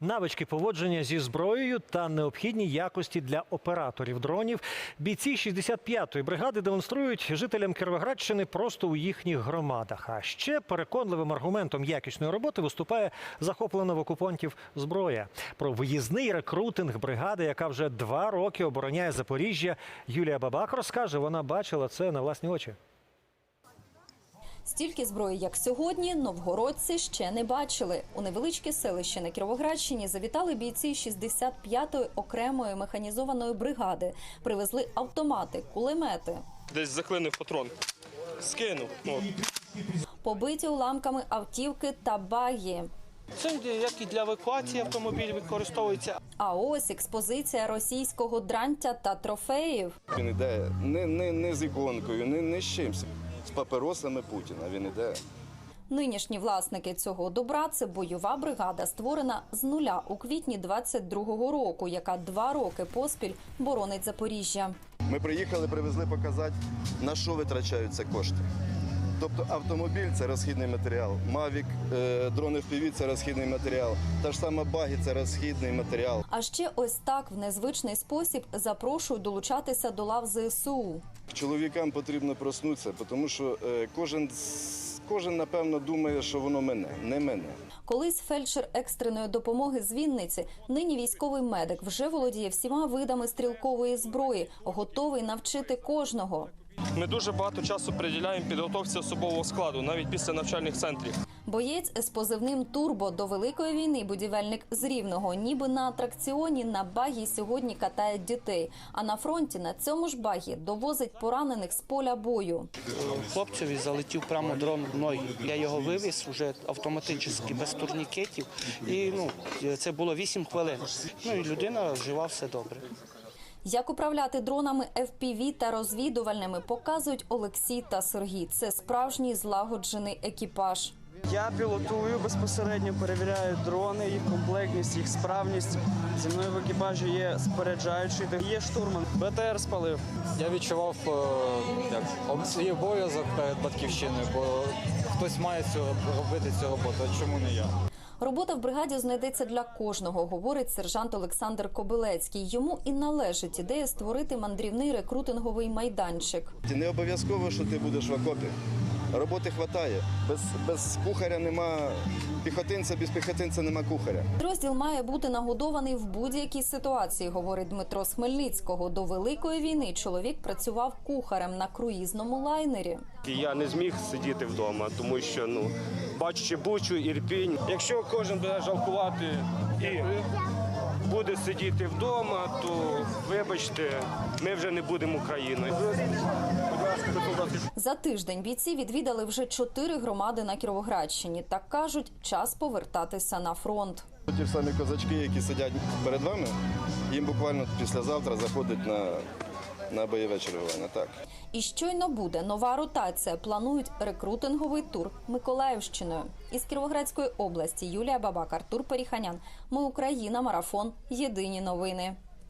Навички поводження зі зброєю та необхідні якості для операторів дронів. Бійці 65-ї бригади демонструють жителям Кіровоградщини просто у їхніх громадах. А ще переконливим аргументом якісної роботи виступає захоплена в окупантів зброя. Про виїзний рекрутинг бригади, яка вже два роки обороняє Запоріжжя. Юлія Бабак розкаже, вона бачила це на власні очі. Стільки зброї, як сьогодні, новгородці ще не бачили. У невеличке селище на Кіровоградщині завітали бійці 65-ї окремої механізованої бригади. Привезли автомати, кулемети, Десь заклинив патрон. Скинув. От. побиті уламками автівки та багі. Це як і для евакуації автомобіль використовується. А ось експозиція російського дрантя та трофеїв. Він іде не, не, не з іконкою, не, не з чимось. З паперосами Путіна він іде. Нинішні власники цього добра це бойова бригада, створена з нуля у квітні 22-го року, яка два роки поспіль боронить Запоріжжя. Ми приїхали, привезли показати, на що витрачаються кошти. Тобто автомобіль це розхідний матеріал, Мавік, е, дрони в це розхідний матеріал, та ж сама багі це розхідний матеріал. А ще ось так в незвичний спосіб запрошують долучатися до лав ЗСУ. Чоловікам потрібно проснутися, тому що е, кожен, кожен напевно думає, що воно мене, не мене. Колись фельдшер екстреної допомоги з Вінниці, нині військовий медик, вже володіє всіма видами стрілкової зброї, готовий навчити кожного. Ми дуже багато часу приділяємо підготовці особового складу, навіть після навчальних центрів. Боєць з позивним Турбо до великої війни будівельник з рівного, ніби на атракціоні на багі сьогодні катає дітей. А на фронті на цьому ж багі довозить поранених з поля бою. Хлопцеві залетів прямо дрон в ноги. Я його вивіз вже автоматично, без турнікетів. І ну, це було 8 хвилин. Ну і людина жива, все добре. Як управляти дронами FPV та розвідувальними, показують Олексій та Сергій. Це справжній злагоджений екіпаж. Я пілотую безпосередньо, перевіряю дрони, їх комплектність, їх справність. Зі мною в екіпажі є споряджаючий, де є штурман. БТР спалив. Я відчував е, як об- свій обов'язок перед батьківщиною, бо хтось має цю робити цю роботу. а Чому не я? Робота в бригаді знайдеться для кожного, говорить сержант Олександр Кобилецький. Йому і належить ідея створити мандрівний рекрутинговий майданчик. Не обов'язково, що ти будеш в окопі. Роботи вистачає. Без, без кухаря нема піхотинця, без піхотинця нема кухаря. Підрозділ має бути нагодований в будь-якій ситуації, говорить Дмитро з Хмельницького. До великої війни чоловік працював кухарем на круїзному лайнері. Я не зміг сидіти вдома, тому що ну бачучи бучу, ірпінь. Якщо кожен буде жалкувати і буде сидіти вдома, то вибачте, ми вже не будемо Україною. За тиждень бійці відвідали вже чотири громади на Кіровоградщині. Так кажуть, час повертатися на фронт. Ті ж самі козачки, які сидять перед вами, їм буквально післязавтра заходить на, на бойове чергування. Так. І щойно буде нова ротація. Планують рекрутинговий тур Миколаївщиною. Із Кіровоградської області Юлія Бабак, Артур Періханян. Ми Україна. Марафон. Єдині новини.